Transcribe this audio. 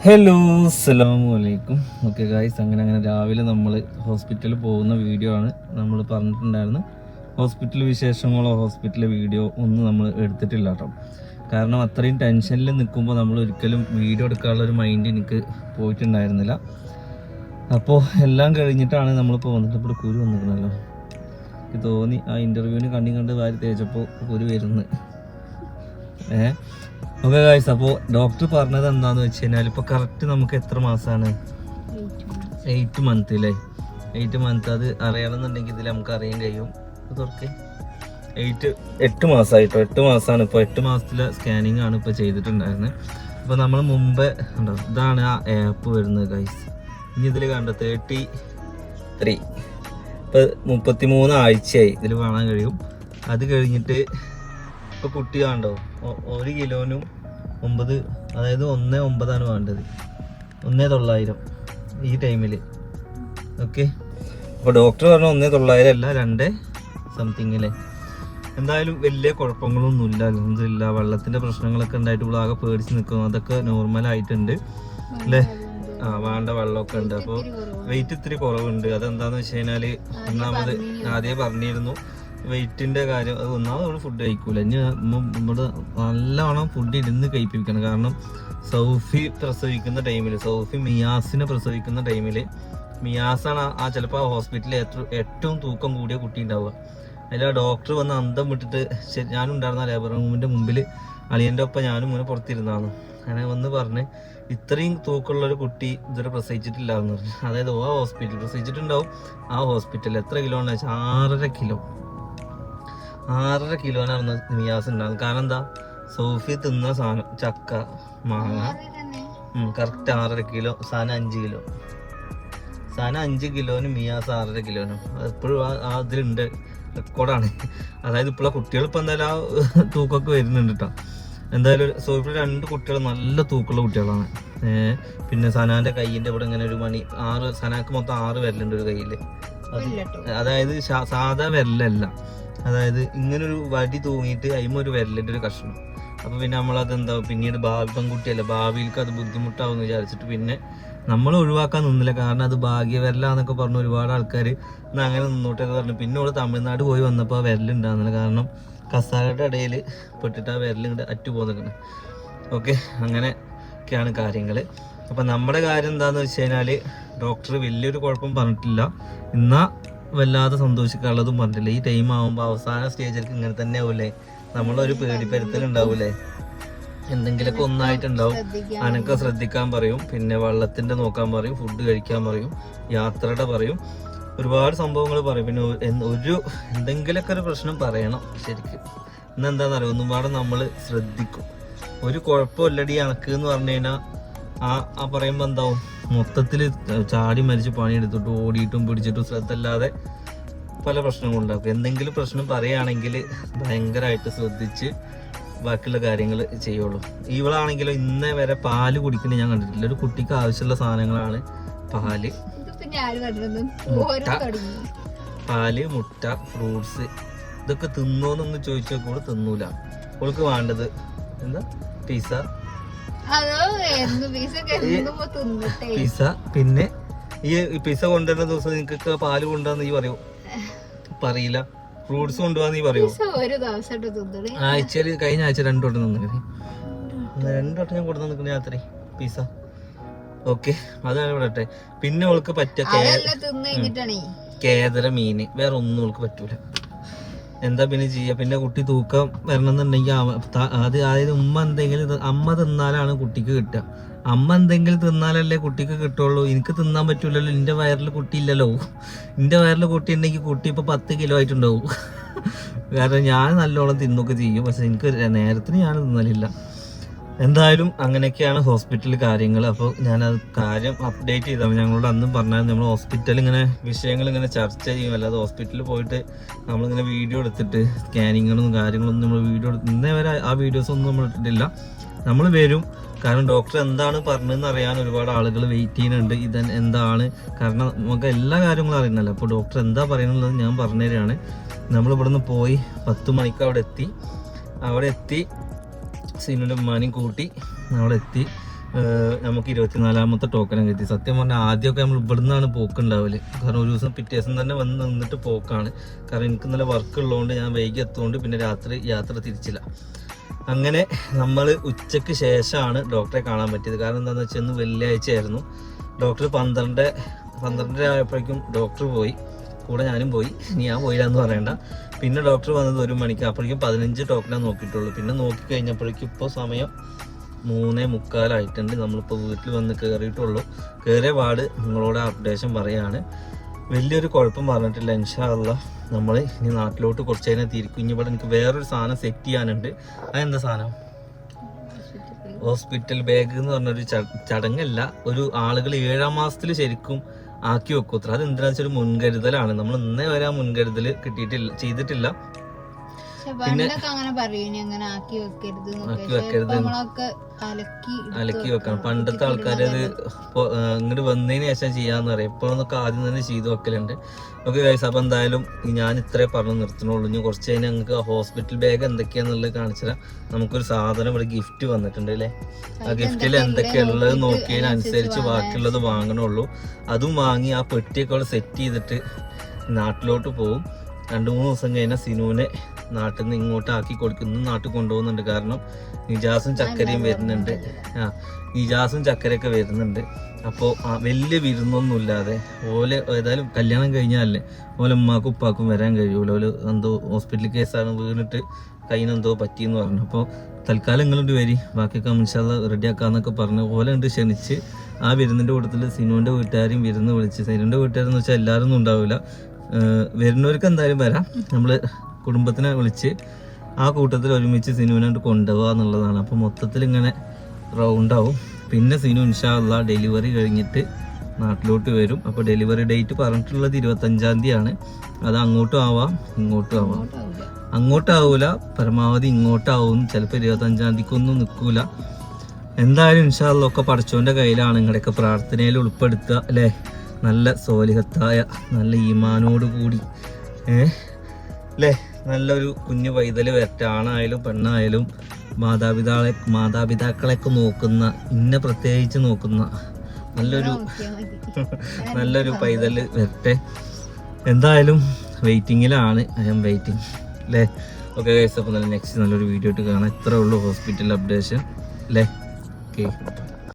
Hello അസ്സലാമു അലൈക്കും okay guys അങ്ങനെ അങ്ങനെ രാവിലെ നമ്മൾ ഹോസ്പിറ്റലിൽ പോകുന്ന വീഡിയോ ആണ് നമ്മൾ പറഞ്ഞിട്ടുണ്ടായിരുന്നു ഹോസ്പിറ്റൽ വിശേഷങ്ങളോ ഹോസ്പിറ്റൽ വീഡിയോ ഒന്നും നമ്മൾ എടുത്തിട്ടില്ല കേട്ടോ. കാരണം അത്രയും ടെൻഷനിൽ നിൽക്കുമ്പോൾ നമ്മൾ ഒരിക്കലും വീഡിയോ എടുക്കാനുള്ള ഒരു മൈൻഡ് എനിക്ക് പോയിട്ടുണ്ടായിരുന്നില്ല. അപ്പോൾ എല്ലാം കഴിഞ്ഞിട്ടാണ് നമ്മൾ പോകുന്നത് ഇപ്പോൾ കുരു വന്നിരുന്നല്ലോ എനിക്ക് തോന്നി ആ ഇന്റർവ്യൂവിന് കണ്ണി കണ്ട് വാരി തേച്ചപ്പോൾ കുരു വരുന്നത് ഏഹ് ഓക്കെ ഗായ്സ് അപ്പോൾ ഡോക്ടർ പറഞ്ഞത് എന്താന്ന് വെച്ച് കഴിഞ്ഞാൽ ഇപ്പോൾ കറക്റ്റ് നമുക്ക് എത്ര മാസമാണ് എയ്റ്റ് മന്ത് അല്ലേ എയ്റ്റ് മന്ത് അത് അറിയണമെന്നുണ്ടെങ്കിൽ ഇതിൽ നമുക്ക് അറിയാൻ കഴിയും. തുറക്ക്. എയ്റ്റ് എട്ട് മാസമായിട്ടോ എട്ട് മാസമാണ് ഇപ്പോൾ എട്ട് മാസത്തിലെ സ്കാനിങ് ആണ് ഇപ്പോൾ ചെയ്തിട്ടുണ്ടായിരുന്നത് അപ്പോൾ നമ്മൾ മുമ്പേ ഉണ്ടോ ഇതാണ് ആ ആപ്പ് വരുന്നത് ഗൈസ് ഇനി ഇതിൽ കണ്ട തേർട്ടി ത്രീ ഇപ്പോൾ മുപ്പത്തി മൂന്ന് ആഴ്ചയായി ഇതിൽ കാണാൻ കഴിയും. അത് കഴിഞ്ഞിട്ട് ഇപ്പൊ കുട്ടി കണ്ടോ ഒരു കിലോനും ഒമ്പത് അതായത് ഒന്ന് ഒമ്പതാണ് വേണ്ടത്. ഒന്നേ തൊള്ളായിരം ഈ ടൈമിൽ ഓക്കെ അപ്പോൾ ഡോക്ടർ പറഞ്ഞ ഒന്നേ തൊള്ളായിരം അല്ല രണ്ട് സംതിങ്ങിലെ എന്തായാലും വലിയ കുഴപ്പങ്ങളൊന്നുമില്ല. അലഹമില്ല വെള്ളത്തിന്റെ പ്രശ്നങ്ങളൊക്കെ ഉണ്ടായിട്ട് ഇവിടെ ആകെ പേടിച്ച് നിൽക്കുന്നു. അതൊക്കെ നോർമൽ ആയിട്ടുണ്ട്. അല്ലേ? ആ വേണ്ട വെള്ളമൊക്കെ ഉണ്ട്. അപ്പോൾ വെയിറ്റ് ഇത്തിരി കുറവുണ്ട്. അതെന്താന്ന് വെച്ച് കഴിഞ്ഞാൽ ഒന്നാമത് ആദ്യമേ പറഞ്ഞിരുന്നു. വെയിറ്റിന്റെ കാര്യം അത് ഒന്നാമത് നമ്മൾ ഫുഡ് കഴിക്കൂല. ഇനി ഇവിടെ നല്ലവണ്ണം ഫുഡ് ഇരുന്ന് കഴിപ്പിക്കണം. കാരണം സൗഫി പ്രസവിക്കുന്ന ടൈമിൽ സൗഫി മിയാസിനെ പ്രസവിക്കുന്ന ടൈമിൽ മിയാസാണ് ആ- ചിലപ്പോൾ ആ ഹോസ്പിറ്റലിൽ ഏറ്റവും തൂക്കം കൂടിയ കുട്ടി ഉണ്ടാവുക. അതിൽ ആ ഡോക്ടർ വന്ന് അന്തം വിട്ടിട്ട് ശരി ഞാനും ഉണ്ടായിരുന്ന ലേബർ റൂമിന്റെ മുമ്പിൽ അളിയന്റെ ഒപ്പം ഞാനും മുന്നേ പുറത്തിരുന്നാണ് അങ്ങനെ വന്ന് പറഞ്ഞ് ഇത്രയും തൂക്കമുള്ള ഒരു കുട്ടി ഇതുവരെ പ്രസവിച്ചിട്ടില്ല എന്ന് പറഞ്ഞു. അതായത് ആ ഹോസ്പിറ്റൽ പ്രസവിച്ചിട്ടുണ്ടാവും. ആ ഹോസ്പിറ്റൽ എത്ര കിലോ എന്ന് വെച്ചാൽ ആറര കിലോ. ആറര കിലോനാണ് നിയാസ് ഉണ്ടാകുന്നത് കാരണം എന്താ? സോഫി തിന്ന സാധനം ചക്ക മാങ്ങ. കറക്റ്റ് ആറര കിലോ സാധനം അഞ്ച് കിലോ സാധനം അഞ്ച് കിലോനും മിയാസ് ആറര കിലോനും എപ്പോഴും ആ അതിലുണ്ട് റെക്കോർഡാണ് അതായത് ഇപ്പോഴാ കുട്ടികൾ ഇപ്പം എന്തായാലും ആ തൂക്കൊക്കെ വരുന്നുണ്ട് കേട്ടോ എന്തായാലും സോഫിയുടെ രണ്ട് കുട്ടികൾ നല്ല തൂക്കുള്ള കുട്ടികളാണ്. പിന്നെ സനാന്റെ കയ്യിന്റെ ഇവിടെ ഇങ്ങനെ ഒരു മണി ആറ് സനാക്ക് മൊത്തം ആറ് വരലുണ്ട് ഒരു കയ്യിൽ. അത് അതായത് സാധാ വിരലല്ല. അതായത് ഇങ്ങനെ ഒരു വടി തൂങ്ങിയിട്ട് അതിമ ഒരു വിരലിന്റെ ഒരു കഷ്ണം. അപ്പൊ പിന്നെ നമ്മളത് എന്താ പിന്നീട് ഭാവി പെൺകുട്ടിയല്ല ഭാവിയിലേക്ക് അത് ബുദ്ധിമുട്ടാവും എന്ന് വിചാരിച്ചിട്ട് പിന്നെ നമ്മൾ ഒഴിവാക്കാൻ നിന്നില്ല. കാരണം അത് ഭാഗ്യവരലാന്നൊക്കെ പറഞ്ഞ് ഒരുപാട് ആൾക്കാർ എന്നാ അങ്ങനെ നിന്നോട്ടെ എന്ന് പറഞ്ഞു. പിന്നെ ഇവിടെ തമിഴ്നാട് പോയി വന്നപ്പോൾ ആ വിരലുണ്ടാകുന്നില്ല കാരണം കസാലയുടെ ഇടയിൽ പെട്ടിട്ട് ആ വിരൽ ഇങ്ങോട്ട് അറ്റു പോകുന്നുണ്ട് ഓക്കെ അങ്ങനെ ഒക്കെയാണ് കാര്യങ്ങൾ അപ്പം നമ്മുടെ കാര്യം എന്താണെന്ന് വെച്ച് കഴിഞ്ഞാൽ ഡോക്ടർ വലിയൊരു കുഴപ്പം പറഞ്ഞിട്ടില്ല. എന്നാ വല്ലാതെ സന്തോഷിക്കാനുള്ളതും പറഞ്ഞിട്ടില്ല. ഈ ടൈം ആകുമ്പോൾ അവസാന സ്റ്റേജിലേക്ക് ഇങ്ങനെ തന്നെ ആവൂലേ? നമ്മളൊരു പേടിപ്പരുത്തൽ ഉണ്ടാവൂലേ എന്തെങ്കിലുമൊക്കെ ഒന്നായിട്ടുണ്ടാവും. അനക്ക ശ്രദ്ധിക്കാൻ പറയും. പിന്നെ വെള്ളത്തിന്റെ നോക്കാൻ പറയും. ഫുഡ് കഴിക്കാൻ പറയും. യാത്രയുടെ പറയും. ഒരുപാട് സംഭവങ്ങൾ പറയും. പിന്നെ ഒരു എന്തെങ്കിലുമൊക്കെ ഒരു പ്രശ്നം പറയണം. ശരിക്കും. ഇന്നെന്താന്ന് എന്താണെന്നറിയാം ഒന്നും പാടെ നമ്മൾ ശ്രദ്ധിക്കും. ഒരു കുഴപ്പമില്ലടി അനക്ക് എന്ന് പറഞ്ഞു കഴിഞ്ഞാൽ ആ ആ പറയുമ്പോൾ എന്താവും? മൊത്തത്തിൽ ചാടി മരിച്ച് പണിയെടുത്തിട്ട് ഓടിയിട്ടും പിടിച്ചിട്ടും ശ്രദ്ധ ഇല്ലാതെ പല പ്രശ്നങ്ങളും ഉണ്ടാക്കും. എന്തെങ്കിലും പ്രശ്നം പറയുകയാണെങ്കിൽ ഭയങ്കരമായിട്ട് ശ്രദ്ധിച്ച് ബാക്കിയുള്ള കാര്യങ്ങൾ ചെയ്യുള്ളൂ. ഇവളാണെങ്കിലും ഇന്നേ വരെ പാൽ കുടിക്കുന്നത് ഞാൻ കണ്ടിട്ടില്ല. ഒരു കുട്ടിക്ക് ആവശ്യമുള്ള സാധനങ്ങളാണ് പാൽ. പാൽ മുട്ട ഫ്രൂട്ട്സ് ഇതൊക്കെ തിന്നോന്നൊന്ന് ചോദിച്ചാൽ കൂടെ തിന്നൂല. അവൾക്ക് വേണ്ടത് എന്താ? പിസ പിസ പിന്നെ ഈ പിസ കൊണ്ടുവരുന്ന ദിവസം നിങ്ങൾക്ക് പാൽ കൊണ്ടുവന്ന് നീ പറയൂ? പറയില്ല. ഫ്രൂട്ട്സ് കൊണ്ടുപോകാൻ നീ പറയൂ? ഒരു ദിവസം തിന്നണേ. ആഴ്ചയിൽ കഴിഞ്ഞ ആഴ്ച രണ്ടു വട്ടം നിന്നിക്കണേ രണ്ടു വട്ടം ഞാൻ കൊടുത്തു നിൽക്കുന്ന രാത്രി പിസ ഓക്കെ അതാണ് ഇവിടെ പിന്നെ അവൾക്ക് പറ്റിയ കേദര മീന്. വേറെ ഒന്നും അവൾക്ക് പറ്റൂല. എന്താ പിന്നെ ചെയ്യാ? പിന്നെ കുട്ടി തൂക്കം വരണമെന്നുണ്ടെങ്കിൽ അത് അതായത് ഉമ്മ എന്തെങ്കിലും അമ്മ തിന്നാലാണ് കുട്ടിക്ക് കിട്ടുക. അമ്മ എന്തെങ്കിലും തിന്നാലല്ലേ കുട്ടിക്ക് കിട്ടുള്ളൂ. എനിക്ക് തിന്നാൻ പറ്റൂലല്ലോ. എന്റെ വയറിൽ കുട്ടി ഇല്ലല്ലോ. എന്റെ വയറിൽ കുട്ടി ഉണ്ടെങ്കിൽ കുട്ടി ഇപ്പൊ പത്ത് കിലോ ആയിട്ടുണ്ടാവും. കാരണം ഞാൻ നല്ലോണം തിന്നൊക്കെ ചെയ്യും. പക്ഷെ എനിക്ക് നേരത്തിന് ഞാൻ തിന്നലില്ല. എന്തായാലും അങ്ങനെയൊക്കെയാണ് ഹോസ്പിറ്റൽ കാര്യങ്ങൾ അപ്പോൾ ഞാൻ ഞാനത് കാര്യം അപ്ഡേറ്റ് ചെയ്താൽ ഞങ്ങളോട് അന്നും പറഞ്ഞാൽ നമ്മൾ ഹോസ്പിറ്റൽ ഇങ്ങനെ വിഷയങ്ങൾ ഇങ്ങനെ ചർച്ച ചെയ്യും. അല്ലാതെ ഹോസ്പിറ്റലിൽ പോയിട്ട് നമ്മളിങ്ങനെ വീഡിയോ എടുത്തിട്ട് സ്കാനിങ്ങുകളും കാര്യങ്ങളൊന്നും നമ്മൾ വീഡിയോ എടുത്ത് ഇന്നേ വരെ ആ വീഡിയോസ് ഒന്നും നമ്മൾ ഇട്ടിട്ടില്ല. നമ്മൾ വരും. കാരണം ഡോക്ടർ എന്താണ് പറഞ്ഞതെന്ന് അറിയാൻ ഒരുപാട് ആളുകൾ വെയിറ്റ് ചെയ്യുന്നുണ്ട്. ഇത് എന്താണ്? കാരണം നമുക്ക് എല്ലാ കാര്യങ്ങളും അറിയുന്നല്ലോ അപ്പോൾ ഡോക്ടർ എന്താ പറയുന്നത് ഞാൻ പറഞ്ഞുതരാണ്. നമ്മൾ ഇവിടുന്ന് പോയി പത്ത് മണിക്ക് അവിടെ എത്തി. അവിടെ എത്തി. സീനുടെ ഉമ്മാനെയും കൂട്ടി നമ്മളെത്തി. നമുക്ക് ഇരുപത്തിനാലാമത്തെ ടോക്കനും കിട്ടി. സത്യം പറഞ്ഞാൽ ആദ്യമൊക്കെ നമ്മൾ ഇവിടെ നിന്നാണ് പോക്കുണ്ടാവൽ. കാരണം ഒരു ദിവസം പിറ്റേ ദിവസം തന്നെ വന്ന് നിന്നിട്ട് പോക്കാണ്. കാരണം എനിക്ക് നല്ല വർക്ക് ഉള്ളതുകൊണ്ട് ഞാൻ വൈകി എത്തുകൊണ്ട് പിന്നെ രാത്രി യാത്ര തിരിച്ചില്ല. അങ്ങനെ നമ്മൾ ഉച്ചയ്ക്ക് ശേഷമാണ് ഡോക്ടറെ കാണാൻ പറ്റിയത്. കാരണം എന്താണെന്ന് വെച്ചാൽ ഇന്ന് വെള്ളിയാഴ്ച ആയിരുന്നു ഡോക്ടർ പന്ത്രണ്ട് പന്ത്രണ്ടര ആയപ്പോഴേക്കും ഡോക്ടർ പോയി. കൂടെ ഞാനും പോയി. ഇനി ഞാൻ പോയില്ല എന്ന് പറയണ്ട. പിന്നെ ഡോക്ടർ വന്നത് ഒരു മണിക്ക് അപ്പോഴേക്കും പതിനഞ്ച് ടോക്കനാണ് നോക്കിയിട്ടുള്ളൂ. പിന്നെ നോക്കി കഴിഞ്ഞപ്പോഴേക്കും ഇപ്പോൾ സമയം മൂന്നേ മുക്കാലായിട്ടുണ്ട് നമ്മളിപ്പോൾ വീട്ടിൽ വന്ന് കയറിയിട്ടുള്ളൂ കയറിയ പാട് നിങ്ങളോട് അപ്ഡേഷൻ പറയാണ്. വലിയൊരു കുഴപ്പം പറഞ്ഞിട്ടില്ല ഇൻഷാല്ല നമ്മൾ ഇനി നാട്ടിലോട്ട് കുറച്ച് കഴിഞ്ഞാൽ തിരിക്കും. ഇനി ഇവിടെ എനിക്ക് വേറൊരു സാധനം സെറ്റ് ചെയ്യാനുണ്ട്. അതെന്താ സാധനം? ഹോസ്പിറ്റൽ ബാഗ് എന്ന് പറഞ്ഞൊരു ചടങ്ങല്ല. ഒരു ആളുകൾ ഏഴാം മാസത്തിൽ ശരിക്കും ആക്കി വെക്കൂത്ര അത് എന്തിനാ വെച്ചാൽ മുൻകരുതലാണ്. നമ്മൾ ഇന്നേ വരെ ആ മുൻകരുതൽ കിട്ടിയിട്ടില്ല ചെയ്തിട്ടില്ല. പണ്ടൊക്കെ അങ്ങനെ പറയും അങ്ങനെ ആക്കി വെക്കരുത്. ആക്കി വെക്കരുത്. അലക്കി വെക്കണം. പണ്ടത്തെ ആൾക്കാര് ആൾക്കാർ അത് ഇങ്ങോട്ട് വന്നതിന് ശേഷം ചെയ്യാന്ന് പറയും. ഇപ്പോഴൊന്നൊക്കെ ആദ്യം തന്നെ ചെയ്തു വെക്കലുണ്ട്. ഓക്കെ ഗൈസ് അപ്പൊ എന്തായാലും ഞാൻ ഇത്രേ പറഞ്ഞു നിർത്തണുള്ളൂ ഇനി കുറച്ച് കഴിഞ്ഞാൽ ഞങ്ങൾക്ക് ഹോസ്പിറ്റൽ ബാഗ് എന്തൊക്കെയാന്നുള്ളത് കാണിച്ചാൽ നമുക്കൊരു സാധനം ഇവിടെ ഗിഫ്റ്റ് വന്നിട്ടുണ്ട് അല്ലേ? ആ ഗിഫ്റ്റിൽ എന്തൊക്കെയുള്ളത് നോക്കിയതിനനുസരിച്ച് ബാക്കിയുള്ളത് വാങ്ങണുള്ളൂ. അതും വാങ്ങി ആ പെട്ടിയൊക്കെ അവിടെ സെറ്റ് ചെയ്തിട്ട് നാട്ടിലോട്ട് പോകും രണ്ട് മൂന്ന് ദിവസം കഴിഞ്ഞാൽ സിനുവിനെ നാട്ടിൽ നിന്ന് ഇങ്ങോട്ട് ആക്കി കൊടുക്കും ഇന്നും നാട്ടിൽ കൊണ്ടുപോകുന്നുണ്ട്. കാരണം നിജാസും ചക്കരയും വരുന്നുണ്ട്. ആ നിജാസും ചക്കരയൊക്കെ വരുന്നുണ്ട്. അപ്പോൾ വലിയ വിരുന്നൊന്നും ഇല്ലാതെ ഓലെ ഏതായാലും കല്യാണം കഴിഞ്ഞാലേ ഓലെ ഉമ്മാക്കും ഉപ്പാക്കും വരാൻ കഴിയൂല ഓൽ എന്തോ ഹോസ്പിറ്റൽ കേസാണ് വീണിട്ട് കയ്യിനെന്തോ പറ്റിയെന്ന് പറഞ്ഞു. അപ്പോൾ തൽക്കാലം നിങ്ങളുണ്ട് വരി. ബാക്കിയൊക്കെ മിൻഷാല്ല റെഡിയാക്കാന്നൊക്കെ പറഞ്ഞു. ഓലെ ഉണ്ട് ക്ഷണിച്ച് ആ വിരുന്നിന്റെ കൂട്ടത്തിൽ സിനുവിന്റെ വീട്ടുകാരെയും വിരുന്ന് വിളിച്ച്. സിനുവിന്റെ വീട്ടുകാരെന്ന് വെച്ചാൽ എല്ലാവരും ഒന്നും ഉണ്ടാവില്ല വരുന്നവർക്ക് എന്തായാലും വരാം. നമ്മൾ കുടുംബത്തിനെ വിളിച്ച് ആ കൂട്ടത്തിൽ ഒരുമിച്ച് സിനുവിനോട്ട് കൊണ്ട് കൊണ്ടുപോകുക എന്നുള്ളതാണ്. അപ്പോൾ മൊത്തത്തിൽ ഇങ്ങനെ റൗണ്ടാവും. പിന്നെ സിനു ഇൻഷാല്ല ഡെലിവറി കഴിഞ്ഞിട്ട് നാട്ടിലോട്ട് വരും. അപ്പോൾ ഡെലിവറി ഡേറ്റ് പറഞ്ഞിട്ടുള്ളത് ഇരുപത്തഞ്ചാം തീയതിയാണ്. അത് അങ്ങോട്ടും ആവാം ഇങ്ങോട്ടും ആവാം. അങ്ങോട്ടാവൂല പരമാവധി ഇങ്ങോട്ടാവും. ചിലപ്പോൾ ഇരുപത്തഞ്ചാം തീയതിക്കൊന്നും നിൽക്കൂല. എന്തായാലും ഇൻഷാല്ല ഒക്കെ പഠിച്ചോന്റെ കയ്യിലാണ് നിങ്ങളുടെയൊക്കെ പ്രാർത്ഥനയിൽ ഉൾപ്പെടുത്തുക അല്ലേ? നല്ല സോലിഹത്തായ നല്ല ഈമാനോട് കൂടി ഏ? അല്ലേ? നല്ലൊരു കുഞ്ഞു പൈതൽ വരട്ടെ. ആണായാലും പെണ്ണായാലും മാതാപിതാക്കളെ മാതാപിതാക്കളെയൊക്കെ നോക്കുന്ന ഇന്നെ പ്രത്യേകിച്ച് നോക്കുന്ന നല്ലൊരു. നല്ലൊരു പൈതൽ വരട്ടെ. എന്തായാലും വെയിറ്റിങ്ങിലാണ്. I'm waiting. അല്ലേ ഓക്കെ ഗൈസ് അപ്പോൾ നല്ല നെക്സ്റ്റ് നല്ലൊരു വീഡിയോ ഇട്ട് കാണാം. ഇത്രേ ഉള്ളൂ ഹോസ്പിറ്റൽ അപ്ഡേഷൻ. അല്ലേ ഓക്കെ.